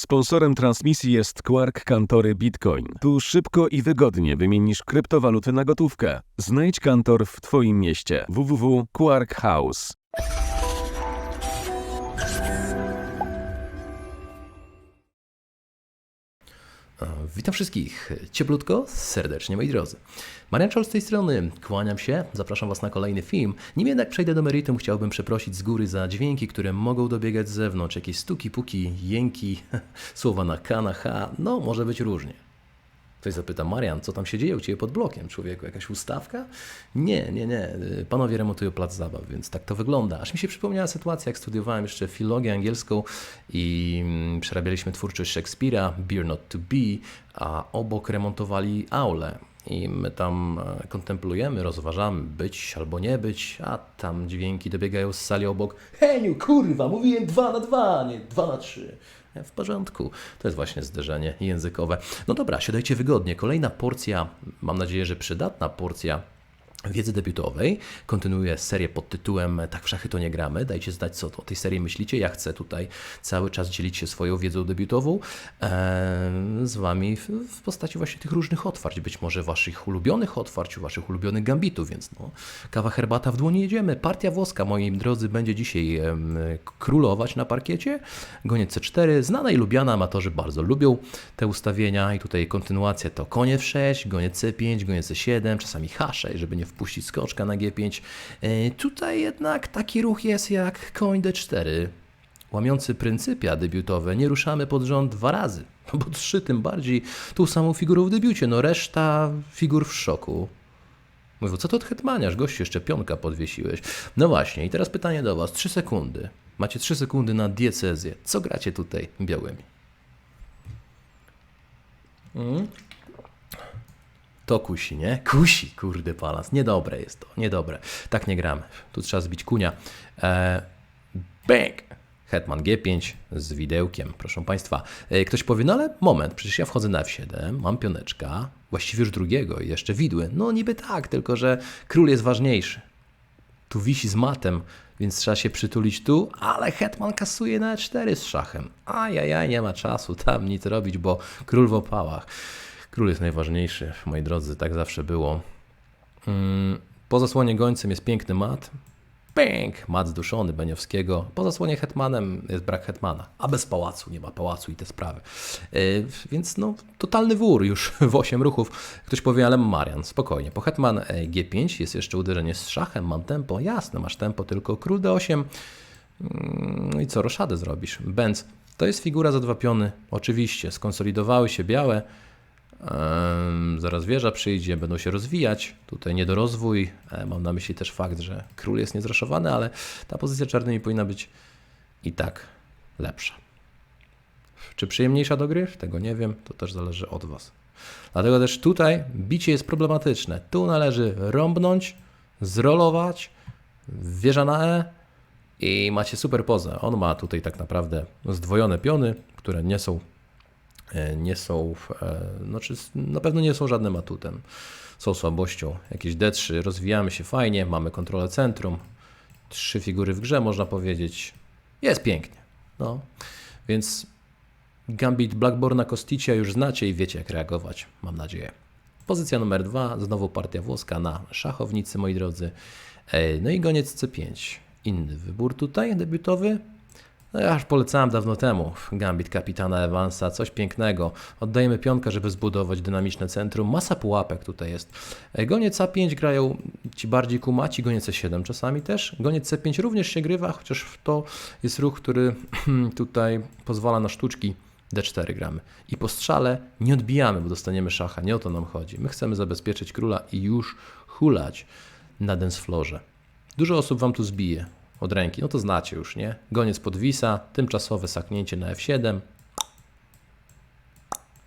Sponsorem transmisji jest Quark Kantory Bitcoin. Tu szybko i wygodnie wymienisz kryptowaluty na gotówkę. Znajdź kantor w Twoim mieście. www.quark Witam wszystkich cieplutko, serdecznie moi drodzy. Marian Czol z tej strony, kłaniam się, zapraszam Was na kolejny film. Nim jednak przejdę do meritum, chciałbym przeprosić z góry za dźwięki, które mogą dobiegać z zewnątrz, jakieś stuki, puki, jęki, słowa na K, na H, no może być różnie. Ktoś zapyta, Marian, co tam się dzieje u Ciebie pod blokiem, człowieku? Jakaś ustawka? Nie, nie, nie. Panowie remontują plac zabaw, więc tak to wygląda. Aż mi się przypomniała sytuacja, jak studiowałem jeszcze filologię angielską i mm, przerabialiśmy twórczość Szekspira, Beer Not To Be, a obok remontowali aulę. I my tam e, kontemplujemy, rozważamy, być albo nie być, a tam dźwięki dobiegają z sali obok. Heniu, kurwa, mówiłem dwa na dwa, nie dwa na trzy. W porządku. To jest właśnie zderzenie językowe. No dobra, siadajcie wygodnie. Kolejna porcja, mam nadzieję, że przydatna porcja wiedzy debiutowej. Kontynuuję serię pod tytułem Tak w szachy to nie gramy. Dajcie znać, co o tej serii myślicie. Ja chcę tutaj cały czas dzielić się swoją wiedzą debiutową em, z Wami w, postaci właśnie tych różnych otwarć. Być może Waszych ulubionych otwarć, Waszych ulubionych gambitów, więc no, kawa, herbata w dłoni jedziemy. Partia włoska, moi drodzy, będzie dzisiaj królować na parkiecie. Goniec C4, znana i lubiana, amatorzy bardzo lubią te ustawienia i tutaj kontynuacja to konie w 6, goniec C5, goniec C7, czasami H6, żeby nie wpuścić skoczka na G5. E, Tutaj jednak taki ruch jest jak koń D4. Łamiący pryncypia debiutowe, nie ruszamy pod rząd dwa razy, bo trzy tym bardziej tą samą figurą w debiucie, no reszta figur w szoku. Mówię, co to od hetmaniarz, gościu, jeszcze pionka podwiesiłeś. No właśnie, i teraz pytanie do Was, trzy sekundy. Macie trzy sekundy na diecezję. Co gracie tutaj białymi? Mm. To kusi, nie? Kusi, kurde palans. Niedobre jest to, niedobre. Tak nie gramy. Tu trzeba zbić kunia. E, bang! Hetman G5 z widełkiem, proszę Państwa. E, Ktoś powie, no ale moment, przecież ja wchodzę na F7, mam pioneczka, właściwie już drugiego i jeszcze widły. No niby tak, tylko że król jest ważniejszy. Tu wisi z matem, więc trzeba się przytulić tu, ale hetman kasuje na E4 z szachem. Ajajaj, nie ma czasu tam nic robić, bo król w opałach. Król jest najważniejszy, moi drodzy, tak zawsze było. Mm, Po zasłonie gońcem jest piękny mat. Pęk! Mat zduszony Beniowskiego. Po zasłonie hetmanem jest brak hetmana. A bez pałacu, nie ma pałacu i te sprawy. Yy, więc no, totalny wór już w 8 ruchów. Ktoś powie, ale Marian, spokojnie. Po hetman e, G5 jest jeszcze uderzenie z szachem, mam tempo. Jasne, masz tempo, tylko król D8. Mm, No i co, roszadę zrobisz? Benz. To jest figura za dwa piony. Oczywiście, skonsolidowały się białe. Zaraz wieża przyjdzie, będą się rozwijać. Tutaj niedorozwój. E, Mam na myśli też fakt, że król jest niezraszowany, ale ta pozycja czarnymi powinna być i tak lepsza. Czy przyjemniejsza do gry? Tego nie wiem, to też zależy od Was. Dlatego też tutaj bicie jest problematyczne. Tu należy rąbnąć, zrolować, wieża na E i macie super pozę. On ma tutaj tak naprawdę zdwojone piony, które nie są nie są, e, znaczy na pewno nie są żadnym atutem, są słabością. Jakieś D3, rozwijamy się fajnie, mamy kontrolę centrum, trzy figury w grze można powiedzieć, jest pięknie. No, więc Gambit Blackborna Kosticia już znacie i wiecie jak reagować, mam nadzieję. Pozycja numer dwa, znowu partia włoska na szachownicy, moi drodzy. E, No i goniec C5. Inny wybór tutaj, debiutowy. No ja już polecałem dawno temu Gambit kapitana Evansa, coś pięknego. Oddajemy pionkę, żeby zbudować dynamiczne centrum. Masa pułapek tutaj jest. E, Goniec A5 grają ci bardziej kumaci, goniec C7 czasami też. Goniec C5 również się grywa, chociaż to jest ruch, który tutaj pozwala na sztuczki. D4 gramy. I po strzale nie odbijamy, bo dostaniemy szacha. Nie o to nam chodzi. My chcemy zabezpieczyć króla i już hulać na densflorze. Dużo osób wam tu zbije od ręki. No to znacie już, nie? Goniec podwisa, tymczasowe saknięcie na F7.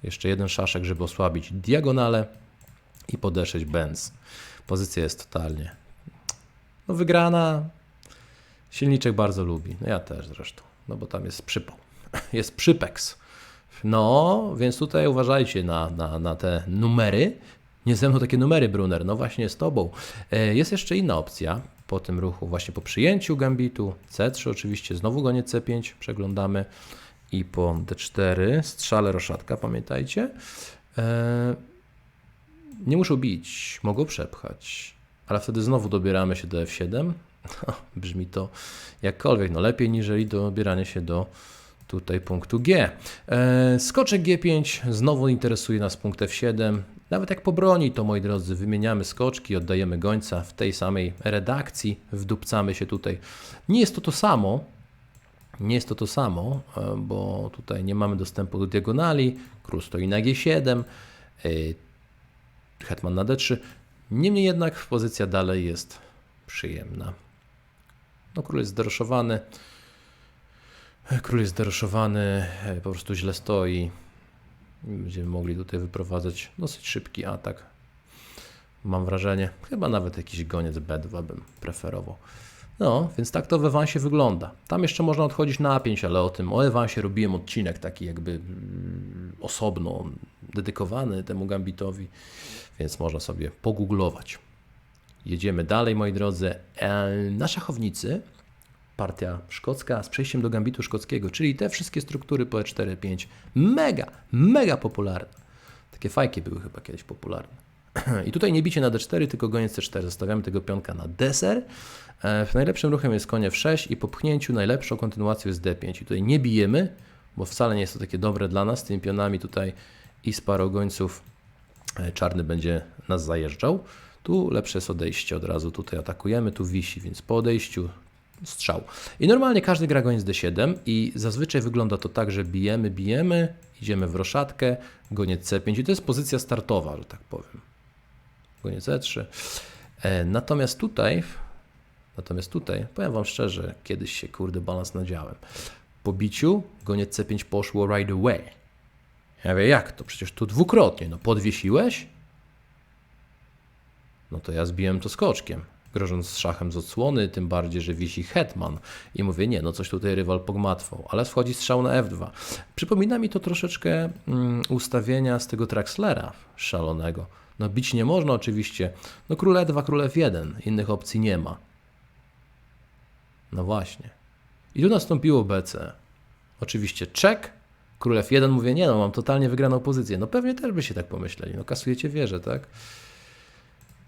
Jeszcze jeden szaszek, żeby osłabić diagonale i podeszyć Benz. Pozycja jest totalnie no wygrana. Silniczek bardzo lubi. No ja też zresztą. No bo tam jest przypał. Jest przypeks. No, więc tutaj uważajcie na, na, na te numery. Nie ze mną takie numery, Brunner, no właśnie z tobą. E, Jest jeszcze inna opcja po tym ruchu, właśnie po przyjęciu gambitu. C3 oczywiście, znowu goniec C5 przeglądamy i po D4, strzale roszatka, pamiętajcie. E, nie muszą bić, mogą przepchać, ale wtedy znowu dobieramy się do F7. Brzmi to jakkolwiek, no lepiej niżeli dobieranie się do tutaj punktu G. E, skoczek G5 znowu interesuje nas punkt F7. Nawet jak po broni, to moi drodzy, wymieniamy skoczki, oddajemy gońca w tej samej redakcji, wdupcamy się tutaj. Nie jest to to samo, nie jest to to samo, e, bo tutaj nie mamy dostępu do diagonali, król stoi na G7, e, hetman na D3. Niemniej jednak pozycja dalej jest przyjemna. No, król jest zderoszowany. Król jest zderoszowany, e, po prostu źle stoi. Będziemy mogli tutaj wyprowadzać dosyć szybki atak. Mam wrażenie, chyba nawet jakiś goniec B2 bym preferował. No, więc tak to w Evansie wygląda. Tam jeszcze można odchodzić na A5, ale o tym, o Evansie robiłem odcinek taki jakby mm, osobno, dedykowany temu gambitowi, więc można sobie pogooglować. Jedziemy dalej, moi drodzy. E, na szachownicy partia szkocka z przejściem do gambitu szkockiego, czyli te wszystkie struktury po E4, 5, mega, mega popularne. Takie fajki były chyba kiedyś popularne. I tutaj nie bicie na D4, tylko goniec C4. Zostawiamy tego pionka na deser. E, Najlepszym ruchem jest konie F6 i po pchnięciu najlepszą kontynuacją jest D5. I tutaj nie bijemy, bo wcale nie jest to takie dobre dla nas. Tymi pionami tutaj i z parą gońców e, czarny będzie nas zajeżdżał. Tu lepsze jest odejście od razu. Tutaj atakujemy, tu wisi, więc po odejściu strzał. I normalnie każdy gra goniec D7 i zazwyczaj wygląda to tak, że bijemy, bijemy, idziemy w roszadkę, goniec C5 i to jest pozycja startowa, że tak powiem. Goniec E3. E, natomiast tutaj, natomiast tutaj, powiem Wam szczerze, kiedyś się kurde balans nadziałem. Po biciu goniec C5 poszło right away. Ja wiem, jak to? Przecież tu dwukrotnie. No podwiesiłeś? No to ja zbiłem to skoczkiem, grożąc szachem z odsłony, tym bardziej, że wisi hetman. I mówię, nie, no coś tutaj rywal pogmatwał, ale wchodzi strzał na F2. Przypomina mi to troszeczkę mm, ustawienia z tego Traxlera szalonego. No bić nie można oczywiście. No król E2, król F1, innych opcji nie ma. No właśnie. I tu nastąpiło BC. Oczywiście czek, król F1, mówię, nie no, mam totalnie wygraną pozycję. No pewnie też by się tak pomyśleli. No kasujecie wieżę, tak?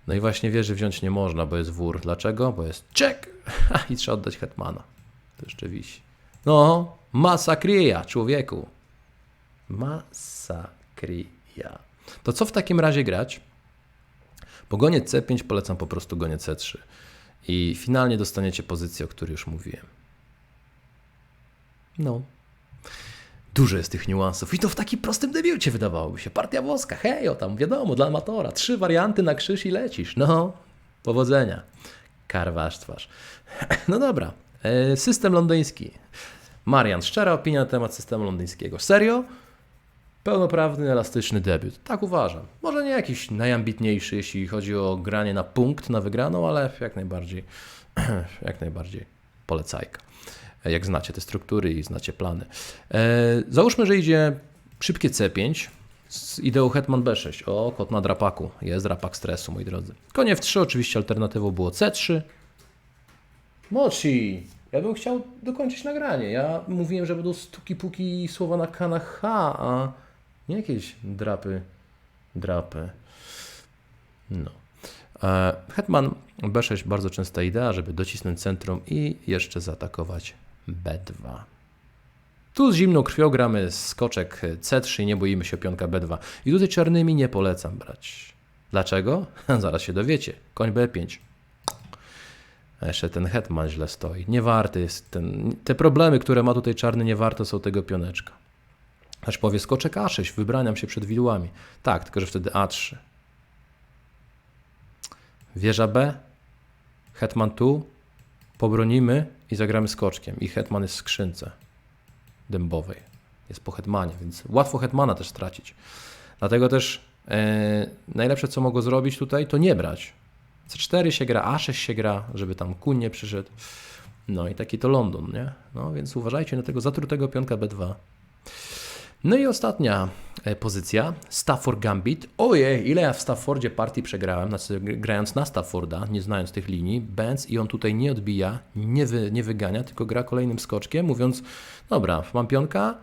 No i właśnie wieży wziąć nie można, bo jest wór. Dlaczego? Bo jest czek i trzeba oddać hetmana. To jeszcze wisi. No, masakria, człowieku. Masakria. To co w takim razie grać? Po gonie C5 polecam po prostu gonie C3. I finalnie dostaniecie pozycję, o której już mówiłem. No. Dużo jest tych niuansów i to w takim prostym debiucie wydawałoby się. Partia włoska, hejo, tam wiadomo, dla amatora. Trzy warianty na krzyż i lecisz. No, powodzenia. Karwasz twarz. No dobra, e, system londyński. Marian, szczera opinia na temat systemu londyńskiego. Serio? Pełnoprawny, elastyczny debiut. Tak uważam. Może nie jakiś najambitniejszy, jeśli chodzi o granie na punkt, na wygraną, ale jak najbardziej, jak najbardziej polecajka. Jak znacie te struktury i znacie plany. E, załóżmy, że idzie szybkie C5 z ideą Hetman B6. O, kot na drapaku. Jest drapak stresu, moi drodzy. Konie F3 oczywiście alternatywą było C3. Mochi! Ja bym chciał dokończyć nagranie. Ja mówiłem, że będą stuki puki słowa na kanach H, a nie jakieś drapy, drapy. No. E, Hetman B6 bardzo częsta idea, żeby docisnąć centrum i jeszcze zaatakować B2. Tu z zimną krwią gramy skoczek C3 i nie boimy się pionka B2. I tutaj czarnymi nie polecam brać. Dlaczego? Zaraz się dowiecie. Koń B5. A jeszcze ten hetman źle stoi. Nie warty jest ten. Te problemy, które ma tutaj czarny, nie warto są tego pioneczka. Aż powie skoczek A6, wybraniam się przed widłami. Tak, tylko że wtedy A3. Wieża B, hetman tu, pobronimy i zagramy skoczkiem. I hetman jest w skrzynce dębowej. Jest po hetmanie, więc łatwo hetmana też stracić. Dlatego też e, najlepsze, co mogło zrobić tutaj, to nie brać. C4 się gra, A6 się gra, żeby tam kuń nie przyszedł. No i taki to London, nie? No więc uważajcie na tego zatrutego pionka B2. No i ostatnia e, pozycja, Stafford Gambit. Ojej, ile ja w Staffordzie partii przegrałem, znaczy gr- grając na Stafforda, nie znając tych linii. Benz i on tutaj nie odbija, nie, wy, nie wygania, tylko gra kolejnym skoczkiem, mówiąc, dobra, mam pionka,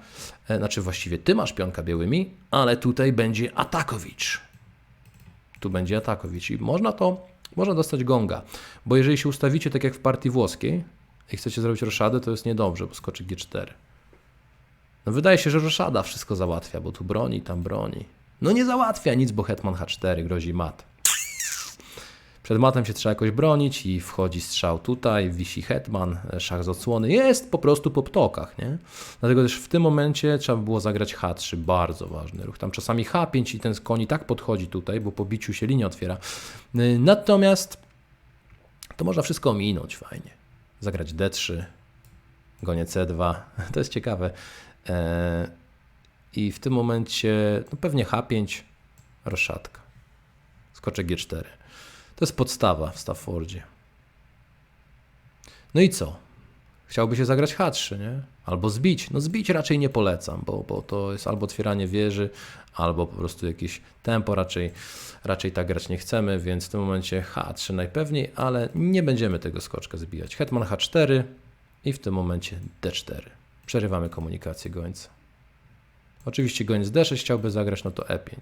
e, znaczy właściwie ty masz pionka białymi, ale tutaj będzie Atakowicz. Tu będzie Atakowicz i można to, można dostać gonga, bo jeżeli się ustawicie tak jak w partii włoskiej i chcecie zrobić roszadę, to jest niedobrze, bo skoczy G4. No wydaje się, że Roszada wszystko załatwia, bo tu broni, tam broni. No nie załatwia nic, bo Hetman H4 grozi mat. Przed matem się trzeba jakoś bronić i wchodzi strzał tutaj, wisi Hetman, szach z odsłony. Jest po prostu po ptokach, nie? Dlatego też w tym momencie trzeba by było zagrać H3, bardzo ważny ruch. Tam czasami H5 i ten koń i tak podchodzi tutaj, bo po biciu się linia otwiera. Natomiast to można wszystko ominąć fajnie. Zagrać D3, gonie C2. To jest ciekawe. E, I w tym momencie no pewnie H5, roszatka. Skoczek G4. To jest podstawa w Staffordzie. No i co? Chciałby się zagrać H3, nie? Albo zbić. No zbić raczej nie polecam, bo, bo to jest albo otwieranie wieży, albo po prostu jakieś tempo. Raczej, raczej tak grać nie chcemy, więc w tym momencie H3 najpewniej, ale nie będziemy tego skoczka zbijać. Hetman H4 i w tym momencie D4. Przerywamy komunikację gońca. Oczywiście gońc D6 chciałby zagrać, no to E5.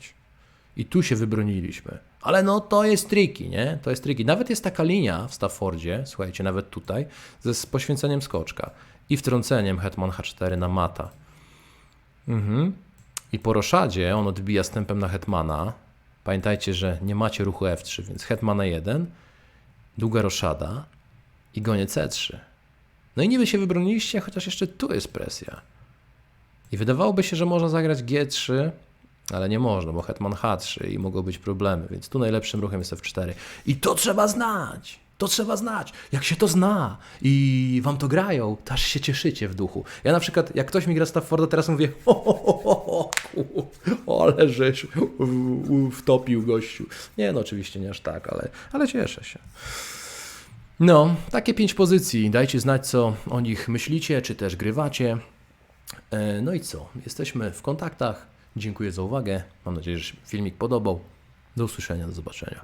I tu się wybroniliśmy. Ale no to jest triki, nie? To jest triki. Nawet jest taka linia w Staffordzie, słuchajcie, nawet tutaj, ze poświęceniem skoczka i wtrąceniem hetman H4 na mata. Mhm. I po roszadzie on odbija stępem na hetmana. Pamiętajcie, że nie macie ruchu F3, więc hetman E1, długa roszada i gonie C3. No i niby się wybroniliście, chociaż jeszcze tu jest presja. I wydawałoby się, że można zagrać G3, ale nie można, bo hetman H3 i mogą być problemy, więc tu najlepszym ruchem jest F4. I to trzeba znać! To trzeba znać. Jak się to zna i wam to grają, to aż się cieszycie w duchu. Ja na przykład, jak ktoś mi gra Stafforda, teraz mówię ho, ale żeś wtopił gościu. Nie, no oczywiście nie aż tak, ale, ale cieszę się. No, takie pięć pozycji. Dajcie znać, co o nich myślicie, czy też grywacie. E, No i co? Jesteśmy w kontaktach. Dziękuję za uwagę. Mam nadzieję, że się filmik podobał. Do usłyszenia, do zobaczenia.